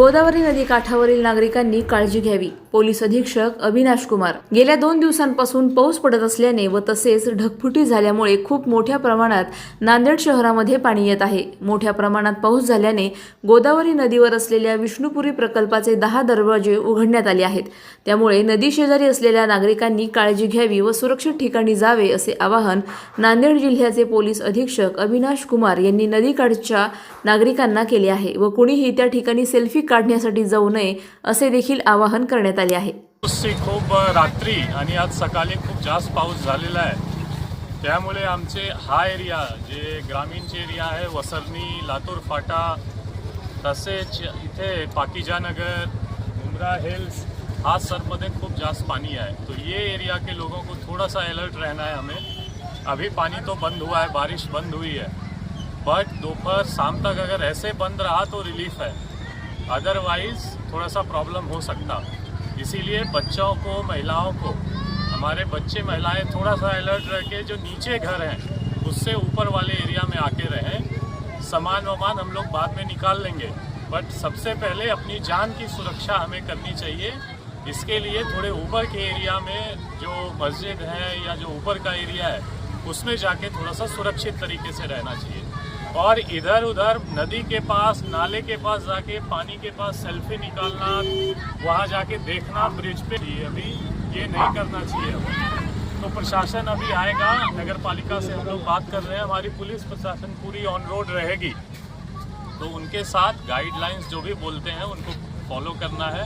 गोदावरी नदी काठावरील नागरिकांनी काळजी घ्यावी. पोलीस अधीक्षक अविनाश कुमार. गेल्या दोन दिवसांपासून पाऊस पडत असल्याने व तसेच ढगफुटी झाल्यामुळे खूप मोठ्या प्रमाणात नांदेड शहरामध्ये पाणी येत आहे. मोठ्या प्रमाणात पाऊस झाल्याने गोदावरी नदीवर असलेल्या विष्णुपुरी प्रकल्पाचे दहा दरवाजे उघडण्यात आले आहेत. त्यामुळे नदी शेजारी असलेल्या नागरिकांनी काळजी घ्यावी व सुरक्षित ठिकाणी जावे असे आवाहन नांदेड जिल्ह्याचे पोलीस अधीक्षक अविनाश कुमार यांनी नदीकाठच्या नागरिकांना केले आहे व कुणीही त्या ठिकाणी सेल्फी काढण्यासाठी जाऊ नये असे देखील आवाहन करण्यात आले आहे. खूप रात्री आणि आज सकाळी खूप जास्त पाऊस झालेला आहे. त्यामुळे आमचे हा एरिया, जे ग्रामीणचे एरिया आहे, वसरणी, लातूर, फाटा, तसेच इथे पाकिजानगर मुमरा हिल्स, हा सबमध्ये खूप जास्त पानी है तो ये एरिया के लोगों को थोड़ा सा अलर्ट रहना है हमें। अभी पानी तो बंद हुआ है, बारिश बंद हुई है। बट दोपहर शाम तक अगर ऐसे बंद रहा तो रिलीफ है। अदरवाइज़ थोड़ा सा प्रॉब्लम हो सकता। इसीलिए बच्चों को, महिलाओं को, हमारे बच्चे महिलाएँ थोड़ा सा अलर्ट रह के जो नीचे घर हैं, उससे ऊपर वाले एरिया में आके रहें। सामान वामान हम लोग बाद में निकाल लेंगे। बट सबसे पहले अपनी जान की सुरक्षा हमें करनी चाहिए। इसके लिए थोड़े ऊपर के एरिया में जो मस्जिद है या जो ऊपर का एरिया है, उसमें जाके थोड़ा सा सुरक्षित तरीके से रहना चाहिए। और इधर उधर नदी के पास, नाले के पास जाके, पानी के पास सेल्फी निकालना, वहाँ जाके देखना ब्रिज पे। ये अभी ये नहीं करना चाहिए तो प्रशासन अभी आएगा नगर पालिका से हम लोग बात कर रहे हैं, हमारी पुलिस प्रशासन पूरी ऑन रोड रहेगी। तो उनके साथ गाइडलाइंस जो भी बोलते हैं, उनको फॉलो करना है।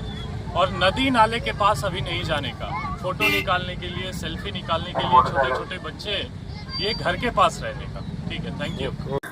और नदी नाले के पास अभी नहीं जाने का। फ़ोटो निकालने के लिए सेल्फी निकालने के लिए छोटे छोटे बच्चे, ये घर के पास रहने का। ठीक है थैंक यू